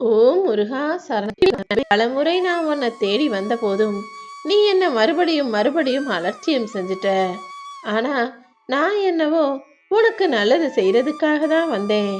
ஓ முருகா சரண பலமுறை நான் உன்னை தேடி வந்த போதும் நீ என்ன மறுபடியும் மறுபடியும் அலட்சியம் செஞ்சுட்ட. ஆனா நான் என்னவோ உனக்கு நல்லது செய்யறதுக்காக தான் வந்தேன்.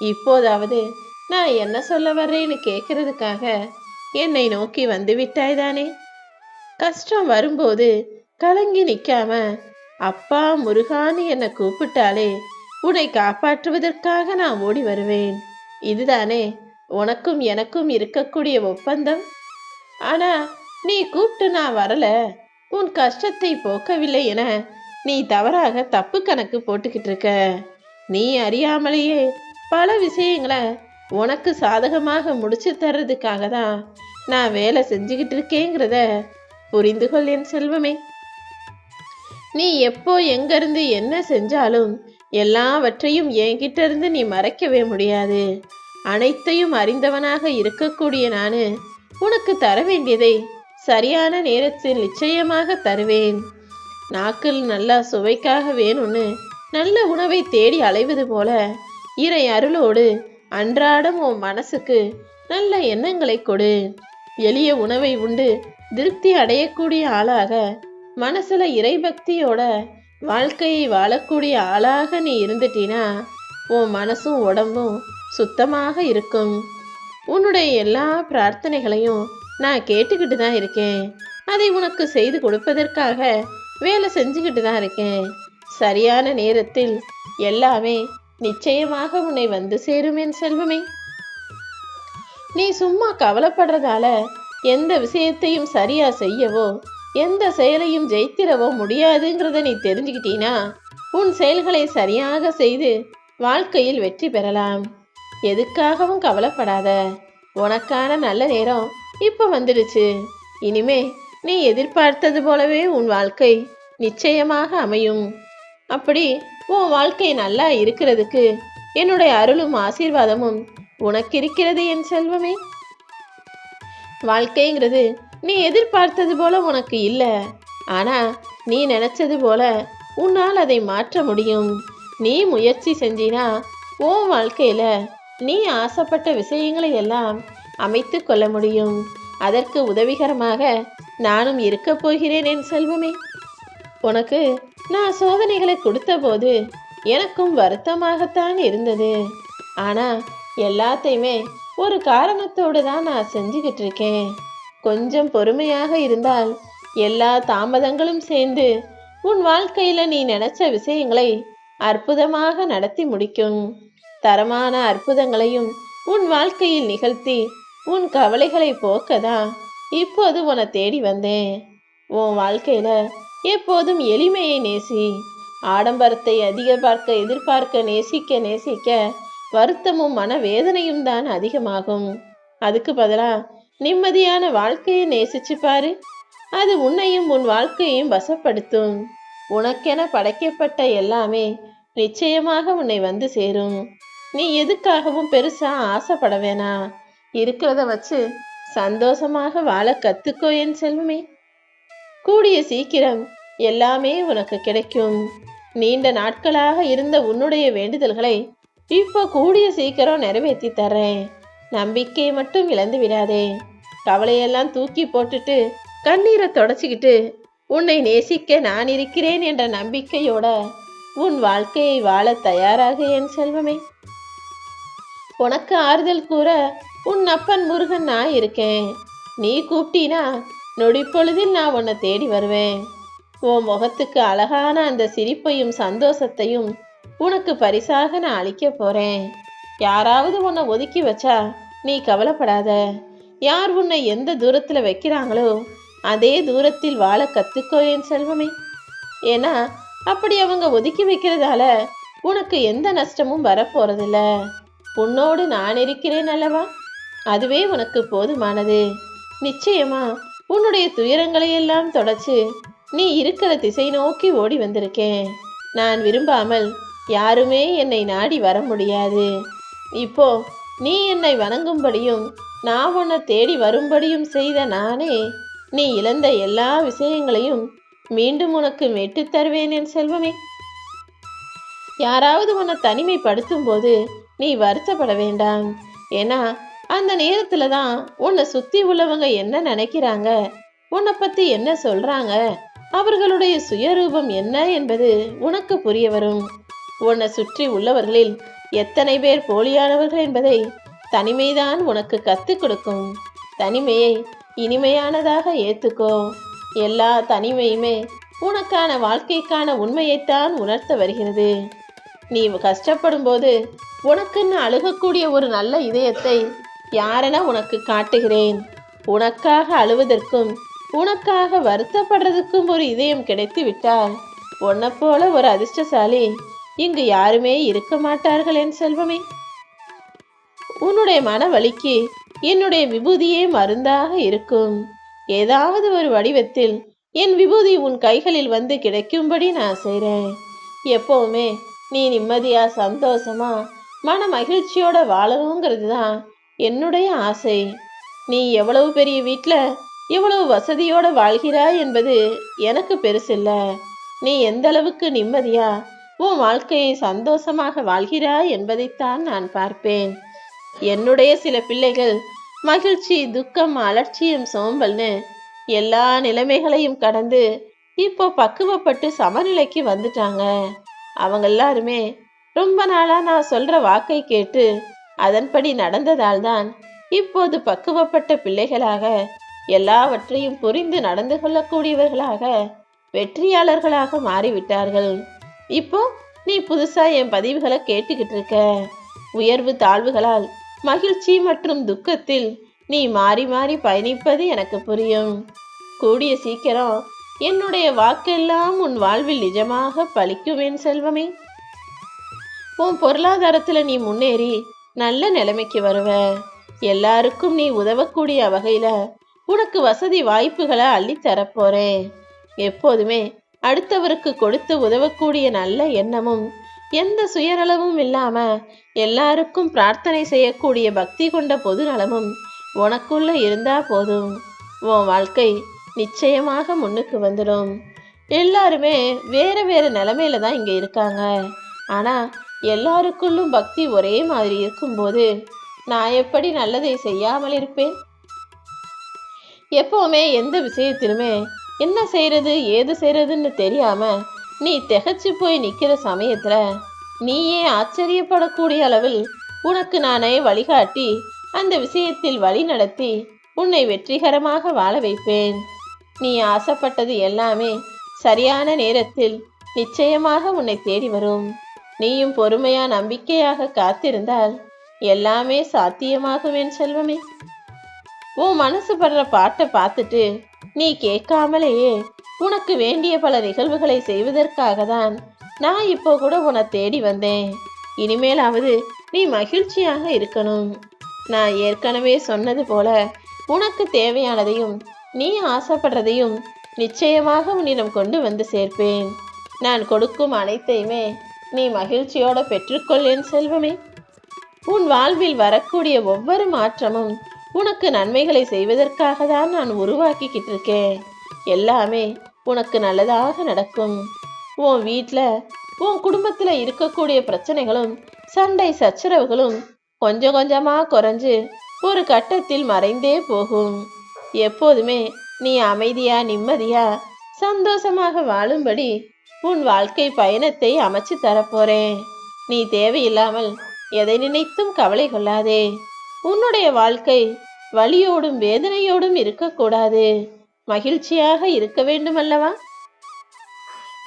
இப்போதாவது நான் என்ன சொல்ல வர்றேன்னு கேட்கறதுக்காக என்னை நோக்கி வந்து விட்டாய் தானே? கஷ்டம் வரும்போது கலங்கி நிற்காம அப்பா முருகான்னு என்னை கூப்பிட்டாலே உன்னை காப்பாற்றுவதற்காக நான் ஓடி வருவேன். இதுதானே உனக்கும் எனக்கும் இருக்கக்கூடிய ஒப்பந்தம்? ஆனா நீ கூப்பிட்டு நான் வரல. உன் கஷ்டத்தை போக்கவில்லை என நீ தவறாக தப்பு கணக்கு போட்டுக்கிட்டு இருக்க. நீ அறியாமலேயே பல விஷயங்களை உனக்கு சாதகமாக முடிச்சு தர்றதுக்காக தான் நான் வேலை செஞ்சுக்கிட்டு இருக்கேங்கிறத புரிந்து கொள் என் செல்வமே. நீ எப்போ எங்கிருந்து என்ன செஞ்சாலும் எல்லாவற்றையும் என்கிட்ட இருந்து நீ மறைக்கவே முடியாது. அனைத்தையும் அறிந்தவனாக இருக்கக்கூடிய நானு உனக்கு தர வேண்டியதை சரியான நேரத்தில் நிச்சயமாக தருவேன். நாக்கில் நல்லா சுவைக்காக வேணும்னு நல்ல உணவை தேடி அலைவது போல இறை அருளோடு அன்றாடம் உன் மனசுக்கு நல்ல எண்ணங்களை கொடு. எளிய உணவை உண்டு திருப்தி அடையக்கூடிய ஆளாக மனசுல இறைபக்தியோட வாழ்க்கையை வாழக்கூடிய ஆளாக நீ இருந்துட்டினா உன் மனசும் உடம்பும் சுத்தமாக இருக்கும். உன்னுடைய எல்லா பிரார்த்தனைகளையும் நான் கேட்டுக்கிட்டு தான் இருக்கேன். அதை உனக்கு செய்து கொடுப்பதற்காக வேலை செஞ்சுக்கிட்டு தான் இருக்கேன். சரியான நேரத்தில் எல்லாமே நிச்சயமாக உன்னை வந்து சேரும் என் செல்வமே. நீ சும்மா கவலைப்படுறதால எந்த விஷயத்தையும் சரியா செய்யவோ எந்த செயலையும் ஜெயித்திடவோ முடியாதுங்கிறத நீ தெரிஞ்சுக்கிட்டீனா உன் செயல்களை சரியாக செய்து வாழ்க்கையில் வெற்றி பெறலாம். எதுக்காகவும் கவலைப்படாத. உனக்கான நல்ல நேரம் இப்போ வந்துடுச்சு. இனிமே நீ எதிர்பார்த்தது போலவே உன் வாழ்க்கை நிச்சயமாக அமையும். அப்படி உன் வாழ்க்கை நல்லா இருக்கிறதுக்கு என்னுடைய அருளும் ஆசீர்வாதமும் உனக்கு இருக்கிறது என் செல்வமே. வாழ்க்கைங்கிறது நீ எதிர்பார்த்தது போல உனக்கு இல்லை. ஆனா நீ நினைச்சது போல உன்னால் அதை மாற்ற முடியும். நீ முயற்சி செஞ்சினா உன் வாழ்க்கையில நீ ஆசைப்பட்ட விஷயங்களை எல்லாம் அமைத்து கொள்ள முடியும். அதற்கு உதவிகரமாக நானும் இருக்க போகிறேன் என் செல்வமே. உனக்கு நான் சோதனைகளை கொடுத்தபோது எனக்கும் வருத்தமாகத்தான் இருந்தது. ஆனால் எல்லாத்தையுமே ஒரு காரணத்தோடு தான் நான் செஞ்சுக்கிட்டு இருக்கேன். கொஞ்சம் பொறுமையாக இருந்தால் எல்லா தாமதங்களும் சேர்ந்து உன் வாழ்க்கையில் நீ நினைச்ச விஷயங்களை அற்புதமாக நடத்தி முடிக்கும். தரமான அற்புதங்களையும் உன் வாழ்க்கையில் நிகழ்த்தி உன் கவலைகளை போக்கதான் இப்போது உன்னை தேடி வந்தேன். உன் வாழ்க்கையில எப்போதும் எளிமையை நேசி ஆடம்பரத்தை அதிக பார்க்க எதிர்பார்க்க நேசிக்க நேசிக்க வருத்தமும் மனவேதனையும் தான் அதிகமாகும். அதுக்கு பதிலா நிம்மதியான வாழ்க்கையை நேசிச்சு பாரு. அது உன்னையும் உன் வாழ்க்கையையும் வசப்படுத்தும். உனக்கென படைக்கப்பட்ட எல்லாமே நிச்சயமாக உன்னை வந்து சேரும். நீ எதுக்காகவும் பெருசா ஆசைப்பட வேணாம் இருக்கிறத வச்சு சந்தோஷமாக வாழ கத்துக்கோ என் செல்வமே. கூடிய சீக்கிரம் எல்லாமே உனக்கு கிடைக்கும். நீண்ட நாட்களாக இருந்த உன்னுடைய வேண்டுதல்களை இப்போ கூடிய சீக்கிரம் நிறைவேற்றி தர்றேன். நம்பிக்கை மட்டும் இழந்து விடாதே. கவலையெல்லாம் தூக்கி போட்டுட்டு கண்ணீரை தொடச்சிக்கிட்டு உன்னை நேசிக்க நான் இருக்கிறேன் என்ற நம்பிக்கையோட உன் வாழ்க்கையை வாழ தயாராக என் செல்வமே. உனக்கு ஆறுதல் கூற உன் அப்பன் முருகன் நான் இருக்கேன். நீ கூப்பிட்டீனா நொடிப்பொழுதில் நான் உன்னை தேடி வருவேன். உன் முகத்துக்கு அழகான அந்த சிரிப்பையும் சந்தோஷத்தையும் உனக்கு பரிசாக நான் அளிக்க போறேன். யாராவது உன்னை ஒதுக்கி வச்சா நீ கவலைப்படாத. யார் உன்னை எந்த தூரத்தில் வைக்கிறாங்களோ அதே தூரத்தில் வாழ கத்துக்கோ என் செல்வமே. ஏன்னா அப்படி அவங்க ஒதுக்கி வைக்கிறதால உனக்கு எந்த நஷ்டமும் வரப்போறதில்லை. உன்னோடு நான் இருக்கிறேன் அல்லவா? அதுவே உனக்கு போதுமானது. நிச்சயமா உன்னுடைய துயரங்களை எல்லாம் தொடச்சு நீ இருக்கிற திசை நோக்கி ஓடி வந்திருக்கேன். நான் விரும்பாமல் யாருமே என்னை நாடி வர முடியாது. இப்போ நீ என்னை வணங்கும்படியும் நான் உன்னை தேடி வரும்படியும் செய்த நானே நீ இழந்த எல்லா விஷயங்களையும் மீண்டும் உனக்கு மீட்டுத் தருவேன் என் செல்வமே. யாராவது உன்னை தனிமைப்படுத்தும் போது நீ வருத்தப்பட வேண்டாம். ஏன்னா அந்த நேரத்துல தான் உன்னை சுத்தி உள்ளவங்க என்ன நினைக்கிறாங்க உன்னை பத்தி என்ன சொல்றாங்க அவர்களுடைய சுயரூபம் என்ன என்பது உனக்கு புரிய வரும். உன்னை சுற்றி உள்ளவர்களில் எத்தனை பேர் போலியானவர்கள் என்பதை தனிமைதான் உனக்கு கத்துக் கொடுக்கும். தனிமையை இனிமையானதாக ஏத்துக்கோ. எல்லா தனிமையுமே உனக்கான வாழ்க்கைக்கான உண்மையைத்தான் உணர்த்த வருகிறது. நீ கஷ்டப்படும் போது உனக்குன்னு அழுகக்கூடிய ஒரு நல்ல இதயத்தை யாரென உனக்கு காட்டுகிறேன்? உனக்காக அழுவதற்கும் உனக்காக வருத்தப்படுறதுக்கும் ஒரு இதயம் கிடைத்து விட்டால் உன்னை போல ஒரு அதிர்ஷ்டசாலி இங்கு யாருமே இருக்க மாட்டார்கள் என் செல்வமே. உன்னுடைய மன வலிக்கு என்னுடைய விபூதியே மருந்தாக இருக்கும். ஏதாவது ஒரு வடிவத்தில் என் விபூதி உன் கைகளில் வந்து கிடைக்கும்படி நான் செய்கிறேன். எப்பவுமே நீ நிம்மதியா சந்தோஷமா மன மகிழ்ச்சியோட வாழணுங்கிறது தான் என்னுடைய ஆசை. நீ எவ்வளவு பெரிய வீட்டில் இவ்வளவு வசதியோட வாழ்கிறாய் என்பது எனக்கு பெருசில்ல. நீ எந்த அளவுக்கு நிம்மதியா உன் வாழ்க்கையை சந்தோஷமாக வாழ்கிறாய் என்பதைத்தான் நான் பார்ப்பேன். என்னுடைய சில பிள்ளைகள் மகிழ்ச்சி துக்கம் அலட்சியம் சோம்பல்னு எல்லா நிலைமைகளையும் கடந்து இப்போ பக்குவப்பட்டு சமநிலைக்கு வந்துட்டாங்க. அவங்க எல்லாருமே ரொம்ப நாளா நான் சொல்ற வாக்கை கேட்டு அதன்படி நடந்ததால் தான் இப்போது பக்குவப்பட்ட பிள்ளைகளாக எல்லாவற்றையும் புரிந்து நடந்து கொள்ளக்கூடியவர்களாக வெற்றியாளர்களாக மாறிவிட்டார்கள். இப்போ நீ புதுசா என் பதிவுகளை கேட்டுக்கிட்டு இருக்க உயர்வு தாழ்வுகளால் மகிழ்ச்சி மற்றும் துக்கத்தில் நீ மாறி மாறி பயணிப்பது எனக்கு புரியும். கூடிய சீக்கிரம் என்னுடைய வாக்கெல்லாம் உன் வாழ்வில் நிஜமாக பழிக்குவேன் செல்வமே. உன் பொருளாதாரத்துல நீ முன்னேறி நல்ல நிலைமைக்கு வருவ. எல்லாருக்கும் நீ உதவக்கூடிய வகையில உனக்கு வசதி வாய்ப்புகளை அள்ளி தரப்போறேன் எப்போதுமே அடுத்தவருக்கு கொடுத்து உதவக்கூடிய நல்ல எண்ணமும் எந்த சுயநலமும் இல்லாம எல்லாருக்கும் பிரார்த்தனை செய்யக்கூடிய பக்தி கொண்ட பொது நலமும் உனக்குள்ள இருந்தா போதும். உன் வாழ்க்கை நிச்சயமாக முன்னுக்கு வந்துடும். எல்லாருமே வேற வேற நிலமையில தான் இங்க இருக்காங்க. ஆனா எல்லாருக்குள்ளும் பக்தி ஒரே மாதிரி இருக்கும்போது நான் எப்படி நல்லதை செய்யாமல் இருப்பேன்? எப்பவுமே எந்த விஷயத்திலுமே என்ன செய்யறது ஏது செய்யறதுன்னு தெரியாம நீ திகைச்சு போய் நிக்கிற சமயத்துல நீயே ஆச்சரியப்படக்கூடிய அளவில் உனக்கு நானே வழிகாட்டி அந்த விஷயத்தில் வழி நடத்தி உன்னை வெற்றிகரமாக வாழ வைப்பேன். நீ ஆசைப்பட்டது எல்லாமே சரியான நேரத்தில் நிச்சயமாக உன்னை தேடி வரும். நீயும் பொறுமையா நம்பிக்கையாக காத்திருந்தால் எல்லாமே சாத்தியமாகும் என் செல்வமே. உன் மனசு படுற பாட்டை பார்த்துட்டு நீ கேட்காமலேயே உனக்கு வேண்டிய பல நிகழ்வுகளை செய்வதற்காக தான் நான் இப்போ கூட உன்னை தேடி வந்தேன். இனிமேலாவது நீ மகிழ்ச்சியாக இருக்கணும். நான் ஏற்கனவே சொன்னது போல உனக்கு தேவையானதையும் நீ ஆசைப்படுறதையும் நிச்சயமாக உன்னிடம் கொண்டு வந்து சேர்ப்பேன். நான் கொடுக்கும் அனைத்தையுமே நீ மகிழ்ச்சியோட பெற்றுக்கொள் என் செல்வமே. உன் வாழ்வில் வரக்கூடிய ஒவ்வொரு மாற்றமும் உனக்கு நன்மைகளை செய்வதற்காக தான் நான் உருவாக்கிக்கிட்டு இருக்கேன். எல்லாமே உனக்கு நல்லதாக நடக்கும். உன் வீட்டில் உன் குடும்பத்தில் இருக்கக்கூடிய பிரச்சனைகளும் சண்டை சச்சரவுகளும் கொஞ்சம் கொஞ்சமாக குறைஞ்சு ஒரு கட்டத்தில் மறைந்தே போகும். எப்போதுமே நீ அமைதியா நிம்மதியா சந்தோஷமாக வாழும்படி உன் வாழ்க்கை பயணத்தை அமைச்சு தரப்போறேன். நீ தேவையில்லாமல் எதை நினைத்தும் கவலை கொள்ளாதே. உன்னுடைய வாழ்க்கை வலியோடும் வேதனையோடும் இருக்கக்கூடாது. மகிழ்ச்சியாக இருக்க வேண்டும் அல்லவா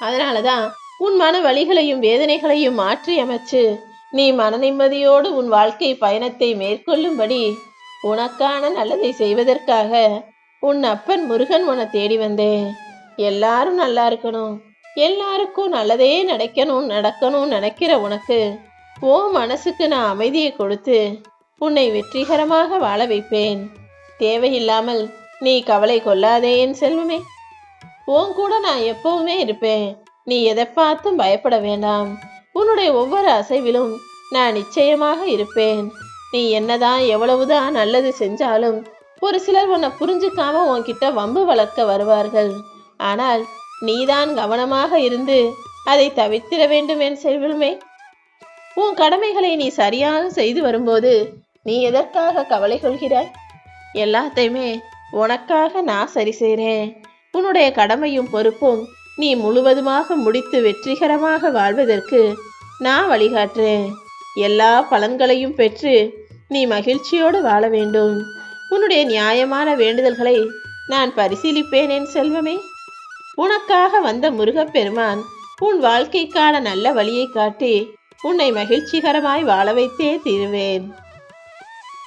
அதனாலதான் உன் மன வழிகளையும் வேதனைகளையும் மாற்றி அமைச்சு நீ மன நிம்மதியோடு உன் வாழ்க்கை பயணத்தை மேற்கொள்ளும்படி உனக்கான நல்லதை செய்வதற்காக உன் அப்பன் முருகன் உன தேடி வந்தேன் எல்லாரும் நல்லா இருக்கணும். எல்லாருக்கும் நல்லதே நடக்கணும் நடக்கணும் நினைக்கிற உனக்கு ஓ மனசுக்கு நான் அமைதியை கொடுத்து உன்னை வெற்றிகரமாக வாழ வைப்பேன். தேவையில்லாமல் நீ கவலை கொள்ளாதே என் செல்வமே. உன் கூட நான் எப்பவுமே இருப்பேன். நீ எதை பார்த்தும் பயப்பட வேண்டாம். உன்னுடைய ஒவ்வொரு அசைவிலும் நான் நிச்சயமாக இருப்பேன். நீ என்னதான் எவ்வளவுதான் நல்லது செஞ்சாலும் ஒரு சிலர் உன்னை புரிஞ்சுக்காம உன்கிட்ட வம்பு வளர்க்க வருவார்கள். ஆனால் நீதான் கவனமாக இருந்து அதை தவிர்த்திட வேண்டும் என் செல்வமே. உன் கடமைகளை நீ சரியாக செய்து வரும்போது நீ எதற்காக கவலை கொள்கிறாய்? எல்லாத்தையுமே உனக்காக நான் சரி செய்கிறேன் உன்னுடைய கடமையும் பொறுப்பும் நீ முழுவதுமாக முடித்து வெற்றிகரமாக வாழ்வதற்கு நான் வழிகாட்டுறேன். எல்லா பலன்களையும் பெற்று நீ மகிழ்ச்சியோடு வாழ வேண்டும். உன்னுடைய நியாயமான வேண்டுதல்களை நான் பரிசீலிப்பேன் என் செல்வமே. உனக்காக வந்த முருகப்பெருமான் உன் வாழ்க்கைக்கான நல்ல வழியை காட்டி உன்னை மகிழ்ச்சிகரமாய் வாழ வைத்தே தீருவேன்.